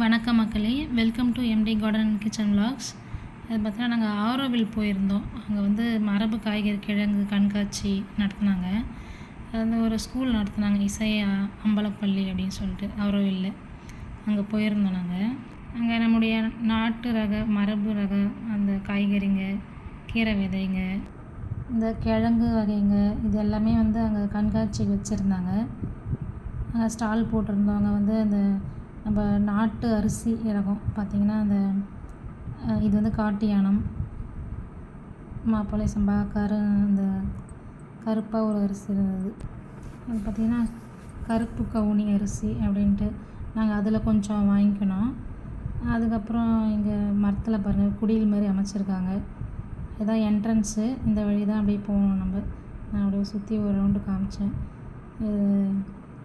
வணக்கம் மக்களே. Welcome to MT garden kitchen vlogs. அது பார்த்தீங்கன்னா நாங்கள் ஆரோவில் போயிருந்தோம். அங்கே வந்து மரபு காய்கறி கிழங்கு கண்காட்சி நடத்துனாங்க. அது வந்து ஒரு ஸ்கூல் நடத்துனாங்க இசை அம்பலப்பள்ளி அப்படின்னு சொல்லிட்டு. ஆரோவில்ல அங்கே போயிருந்தோம் நாங்கள் அங்கே நம்முடைய நாட்டு ரக மரபு ரக அந்த காய்கறிங்க கீரை விதைங்க இந்த கிழங்கு வகைங்க இது எல்லாமே வந்து அங்கே கண்காட்சி வச்சுருந்தாங்க. அங்கே ஸ்டால் போட்டிருந்தவங்க வந்து அந்த நம்ம நாட்டு அரிசி ரகம் பார்த்திங்கன்னா அந்த இது வந்து காட்டு யானம் மாப்பிள்ளை சம்பா கரு அந்த கருப்பாக ஒரு அரிசி இருந்தது. அது பார்த்திங்கன்னா கருப்பு கவுனி அரிசி அப்படின்ட்டு நாங்கள் அதில் கொஞ்சம் வாங்கிக்கணும். அதுக்கப்புறம் இங்கே மரத்தில் பாருங்கள் குடியில் மாதிரி அமைச்சிருக்காங்க. இதான் என்ட்ரன்ஸு இந்த வழி தான் அப்படியே போகணும் நம்ம. நான் அப்படியே சுற்றி ஒரு ரவுண்டு காமிச்சேன்.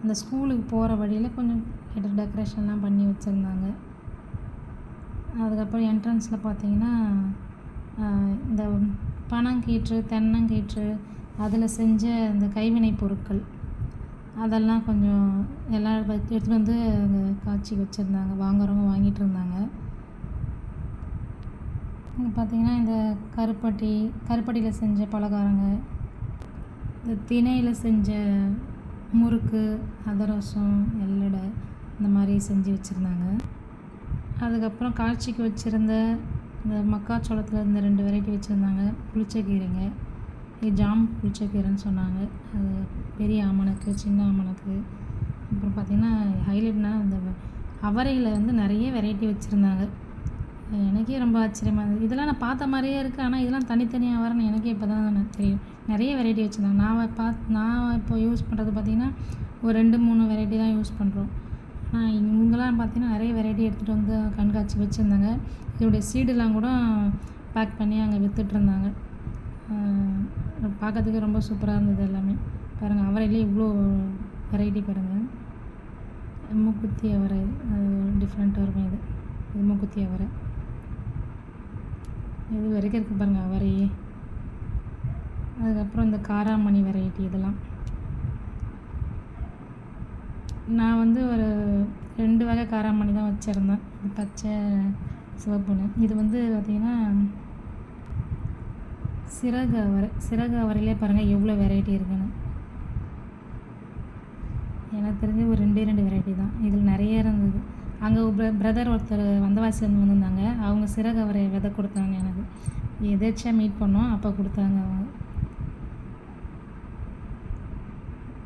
இது ஸ்கூலுக்கு போகிற வழியில் கொஞ்சம் கிட்ட டெக்கரேஷன்லாம் பண்ணி வச்சுருந்தாங்க. அதுக்கப்புறம் என்ட்ரன்ஸில் பார்த்தீங்கன்னா இந்த பனங்கீற்று தென்னங்கீற்று அதில் செஞ்ச இந்த கைவினைப் பொருட்கள் அதெல்லாம் கொஞ்சம் எல்லாம் எடுத்துகிட்டு வந்து அங்கே காட்சி வச்சுருந்தாங்க. வாங்குறவங்க வாங்கிட்டு இருந்தாங்க. இங்கே பார்த்தீங்கன்னா இந்த கருப்பட்டி கருப்பட்டியில் செஞ்ச பலகாரங்க இந்த திணையில் செஞ்ச முறுக்கு அதரசம் எல்லடை இந்த மாதிரி செஞ்சு வச்சுருந்தாங்க. அதுக்கப்புறம் காட்சிக்கு வச்சுருந்த இந்த மக்காச்சோளத்தில் இந்த ரெண்டு வெரைட்டி வச்சுருந்தாங்க. புளிச்சக்கீரைங்க. இது ஜாம் புளிச்சக்கீரைன்னு சொன்னாங்க. அது பெரிய ஆமணக்கு சின்ன ஆமணக்கு. அப்புறம் பார்த்திங்கன்னா ஹைலைட்னா அந்த அவரையில் வந்து நிறைய வெரைட்டி வச்சுருந்தாங்க. எனக்கே ரொம்ப ஆச்சரியமாக இருந்தது. இதெல்லாம் நான் பார்த்த மாதிரியே இருக்குது. ஆனால் இதெல்லாம் தனித்தனியாக வரணும் எனக்கே இப்போ தான் தெரியும். நிறைய வெரைட்டி வச்சுருந்தாங்க. நான் பா நான் இப்போ யூஸ் பண்ணுறது பார்த்திங்கன்னா ஒரு ரெண்டு மூணு வெரைட்டி தான் யூஸ் பண்ணுறோம். இவங்கெல்லாம் பார்த்தீங்கன்னா நிறைய வெரைட்டி எடுத்துகிட்டு வந்து கண்காட்சி வச்சுருந்தாங்க. இதோடைய சீடெல்லாம் கூட பேக் பண்ணி அங்கே விற்றுட்ருந்தாங்க பார்க்கறதுக்கு ரொம்ப சூப்பராக இருந்தது எல்லாமே. பாருங்கள் அவரையிலே இவ்வளோ வெரைட்டி பாருங்கள் மூக்குத்தி அவரை டிஃப்ரெண்ட்டாக இருக்கும் இது. இது மூக்குத்தி அவரை. இது வரைக்கும் இருக்குது பாருங்கள் அவரையே. அதுக்கப்புறம் இந்த காராமணி வெரைட்டி இதெல்லாம். நான் வந்து ஒரு ரெண்டு வகை காராமணி தான் வச்சுருந்தேன். பச்சை சிவப்புன்னு இது வந்து பார்த்திங்கன்னா சிறகு அவரை சிறகு அவரையிலே பாருங்கள் எவ்வளோ வெரைட்டி இருக்குன்னு. எனக்கு தெரிஞ்சு ஒரு ரெண்டே ரெண்டு வெரைட்டி தான். இதில் நிறைய இருந்தது. அங்கே பிரதர் ஒருத்தர் வந்தவாசிலேருந்து வந்திருந்தாங்க. அவங்க சிறகு அவரை விதை கொடுத்தாங்க எனக்கு. எதேச்சியாக மீட் பண்ணோம் அப்போ கொடுத்தாங்க அவங்க.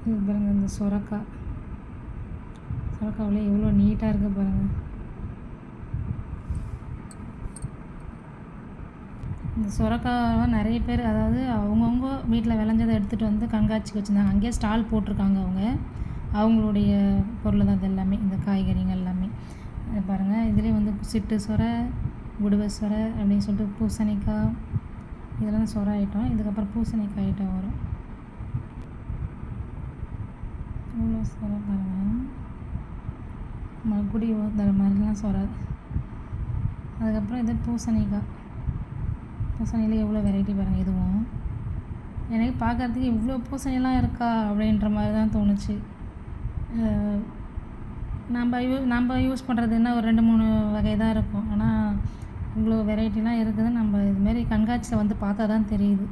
இது பாருங்கள் இந்த சுரக்காய் சுரக்காவிலே எவ்வளோ நீட்டாக இருக்கு பாருங்கள் இந்த சுரக்காவை நிறைய பேர் அதாவது அவங்கவுங்க வீட்டில் விளைஞ்சதை எடுத்துகிட்டு வந்து கண்காட்சிக்கு வச்சுருந்தாங்க. அங்கேயே ஸ்டால் போட்டிருக்காங்க அவங்க. அவங்களுடைய பொருள் தான் இது எல்லாமே இந்த காய்கறிகள் எல்லாமே. அது பாருங்கள் இதுலேயே வந்து சிட்டு சொரை குடுவை சொரை அப்படின்னு சொல்லிட்டு பூசணிக்காய் இதெல்லாம் சொரை ஐட்டம். இதுக்கப்புறம் பூசணிக்காய் ஐட்டம் வரும். இவ்வளோ சொர பாருங்கள் குடி ஊற்றுற மாதிரிலாம் சொராது அதுக்கப்புறம் இது பூசணிக்காய் பூசணியில் எவ்வளோ வெரைட்டி பாருங்கள் இதுவும் எனக்கு பார்க்குறதுக்கு இவ்வளோ பூசணிலாம் இருக்கா அப்படின்ற மாதிரி தான் தோணுச்சு. நம்ம யூ நம்ம யூஸ் பண்ணுறது என்ன ஒரு ரெண்டு மூணு வகை தான் இருக்கும். ஆனால் இவ்வளோ வெரைட்டிலாம் இருக்குது. நம்ம இதுமாரி கண்காட்சியில் வந்து பார்த்தா தான் தெரியுது.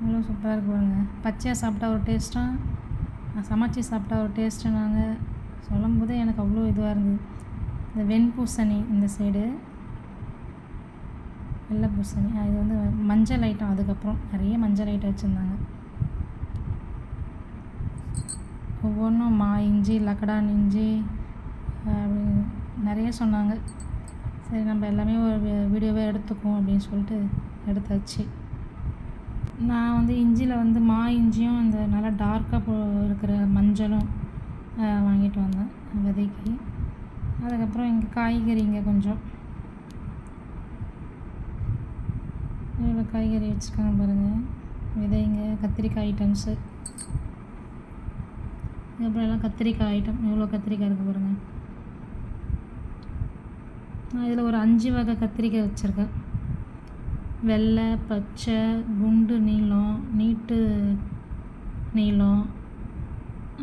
இவ்வளோ சூப்பராக இருக்கு பாருங்க. பச்சையாக சாப்பிட்டா ஒரு டேஸ்ட்டாக சமைச்சு சாப்பிட்டா ஒரு டேஸ்ட்டு நாங்கள் சொல்லும் போதே எனக்கு அவ்வளோ இதுவாக இருந்தது. இந்த வெண்பூசணி இந்த சைடு வெள்ளை பூசணி இது வந்து மஞ்சள் ஐட்டம் அதுக்கப்புறம் நிறைய மஞ்சள் ஐட்டம் வச்சுருந்தாங்க. ஒவ்வொன்றும் மா இஞ்சி லக்கடான் இஞ்சி அப்படின்னு அப்படி நிறைய சொன்னாங்க. சரி நம்ம எல்லாமே ஒரு வீடியோவே எடுத்துக்குவோம் அப்படின்னு சொல்லிட்டு எடுத்தாச்சு. நான் வந்து இஞ்சியில் வந்து மா இஞ்சியும் இந்த நல்லா டார்க்காக போ இருக்கிற மஞ்சளும் வாங்கிட்டு வந்தேன் விதைக்கு. அதுக்கப்புறம் இங்கே காய்கறிங்க கொஞ்சம். இவ்வளோ காய்கறி வச்சுருக்காங்க பாருங்கள் விதைங்க கத்திரிக்காய் ஐட்டம்ஸு இதுக்கப்புறம் எல்லாம் கத்திரிக்காய் ஐட்டம் எவ்வளோ கத்திரிக்காய் இருக்குது பாருங்கள் நான் இதில் ஒரு அஞ்சு வகை கத்திரிக்காய் வச்சுருக்கேன். வெள்ளை பச்சை குண்டு நீளம் நீட்டு நீளம்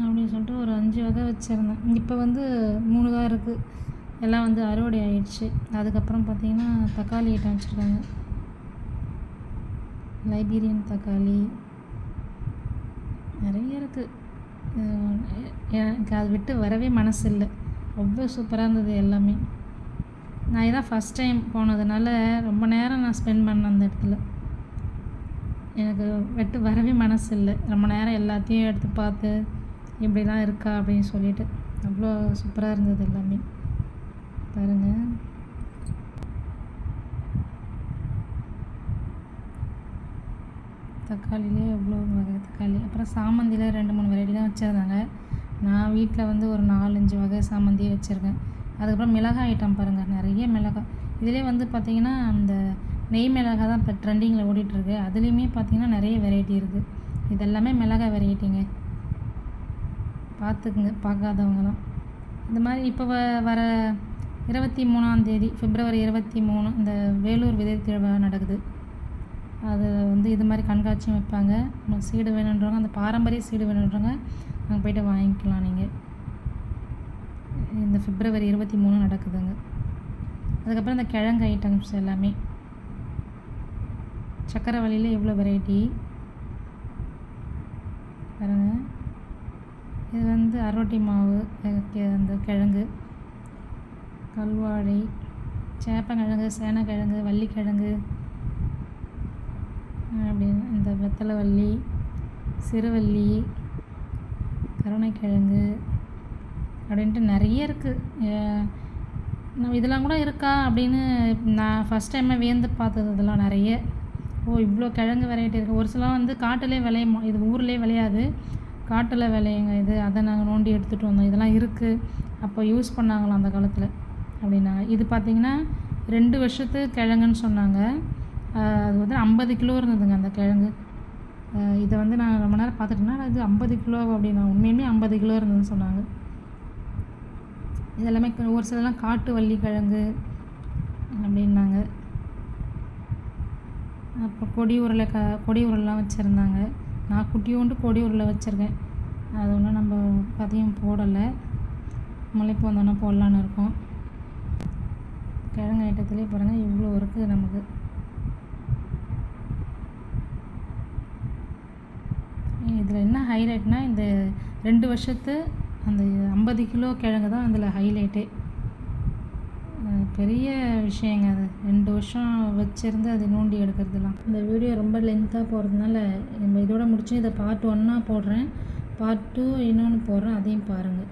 அப்படின்னு சொல்லிட்டு ஒரு அஞ்சு வகை வச்சுருந்தேன். இப்போ வந்து மூணு தான் இருக்குது எல்லாம் வந்து அறுவடை ஆயிடுச்சு. அதுக்கப்புறம் பார்த்தீங்கன்னா தக்காளி ஐட்டம் வச்சுருக்காங்க. லைபீரியன் தக்காளி நிறைய இருக்குது எனக்கு அதை விட்டு வரவே மனசு இல்லை அவ்வளோ சூப்பராக இருந்தது எல்லாமே. நான் இதான் ஃபஸ்ட் டைம் போனதுனால ரொம்ப நேரம் நான் ஸ்பெண்ட் பண்ணேன் அந்த இடத்துல. எனக்கு வெட்டு வரவே மனசு இல்லை ரொம்ப நேரம் எல்லாத்தையும் எடுத்து பார்த்து இப்படிலாம் இருக்கா அப்படின்னு சொல்லிட்டு அவ்வளோ சூப்பராக இருந்தது எல்லாமே. பாருங்கள் தக்காளிலே எவ்வளோ வகை தக்காளி. அப்புறம் சாமந்தியில் ரெண்டு மூணு வெரைட்டி தான் வச்சுருந்தாங்க. நான் வீட்டில் வந்து ஒரு நாலஞ்சு வகை சாமந்தியே வச்சுருக்கேன். அதுக்கப்புறம் மிளகாய் ஐட்டம் பாருங்கள் நிறைய மிளகாய். இதிலே வந்து பார்த்திங்கன்னா அந்த நெய் மிளகாய் தான் இப்போ ட்ரெண்டிங்கில் ஓடிட்டுருக்கு அதுலேயுமே பார்த்திங்கன்னா நிறைய வெரைட்டி இருக்குது இதெல்லாமே மிளகாய் வெரைட்டிங்க பார்த்துக்குங்க பார்க்காதவங்களாம் இந்த மாதிரி இப்போ வ வர இருபத்தி மூணாந்தேதி பிப்ரவரி இருபத்தி மூணு இந்த வேலூர் விதை திருவிழா நடக்குது. அது வந்து இது மாதிரி கண்காட்சியும் வைப்பாங்க. நம்ம சீடு வேணுன்றவங்க அந்த பாரம்பரிய சீடு வேணுன்றவங்க அங்கே போய்ட்டு வாங்கிக்கலாம் நீங்கள் இந்த பிப்ரவரி இருபத்தி மூணு நடக்குதுங்க. அதுக்கப்புறம் இந்த கிழங்கு ஐட்டம்ஸ் எல்லாமே. சக்கரவள்ளியில் எவ்வளோ வெரைட்டி பாருங்கள் இது வந்து அரோட்டி மாவு அந்த கிழங்கு கல்வாழை சேப்பங்கிழங்கு சேனக்கிழங்கு வள்ளிக்கிழங்கு அப்படின்னு இந்த வெத்தலைவல்லி சிறுவள்ளி கருணைக்கிழங்கு அப்படின்ட்டு நிறைய இருக்குது இதெல்லாம் கூட இருக்கா அப்படின்னு நான் ஃபஸ்ட் டைமே வியந்து பார்த்தது இதெல்லாம் நிறைய. ஓ இவ்வளோ கிழங்கு வெரைட்டி இருக்குது ஒரு சிலம் வந்து காட்டிலே விளையுமா இது ஊர்லேயே விளையாது. காட்டில் விளையுங்க இது அதை நாங்கள் நோண்டி எடுத்துகிட்டு வந்தோம். இதெல்லாம் இருக்குது அப்போ யூஸ் பண்ணாங்களாம் அந்த காலத்தில் அப்படின்னாங்க இது பார்த்திங்கன்னா ரெண்டு வருஷத்து கிழங்குன்னு சொன்னாங்க. அது வந்து ஐம்பது கிலோ இருந்ததுங்க அந்த கிழங்கு. இதை வந்து நான் ரொம்ப நேரம் பார்த்துட்டேன்னா அது ஐம்பது கிலோ அப்படின்னா உண்மையுமே ஐம்பது கிலோ இருந்ததுன்னு சொன்னாங்க. இதெல்லாமே ஒரு சிலலாம் காட்டு வள்ளி கிழங்கு அப்படின்னாங்க. அப்புறம் கொடி உருளை க கொடி உருளைலாம் வச்சுருந்தாங்க. நான் குட்டியோண்டு கொடி உருளை வச்சுருக்கேன். அது ஒன்றும் நம்ம பதியம் போடலை. முளைப்பு வந்தோன்னா போடலான்னு இருக்கோம். கிழங்கு ஐட்டத்துலேயே பாருங்கள் இவ்வளோ இருக்குது நமக்கு. இதில் என்ன ஹைலைட்னால் இந்த ரெண்டு வருஷத்து அந்த ஐம்பது கிலோ கிழங்கு தான் அதில் ஹைலைட்டே பெரிய விஷயங்க அது. ரெண்டு வருஷம் வச்சுருந்து அது நோண்டி எடுக்கிறதுலாம். இந்த வீடியோ ரொம்ப லென்த்தாக போகிறதுனால நம்ம இதோட முடிச்சு இதை பார்ட் ஒன்னாக போடுறேன். பார்ட் டூ இன்னொன்று போடுறேன். அதையும் பாருங்கள்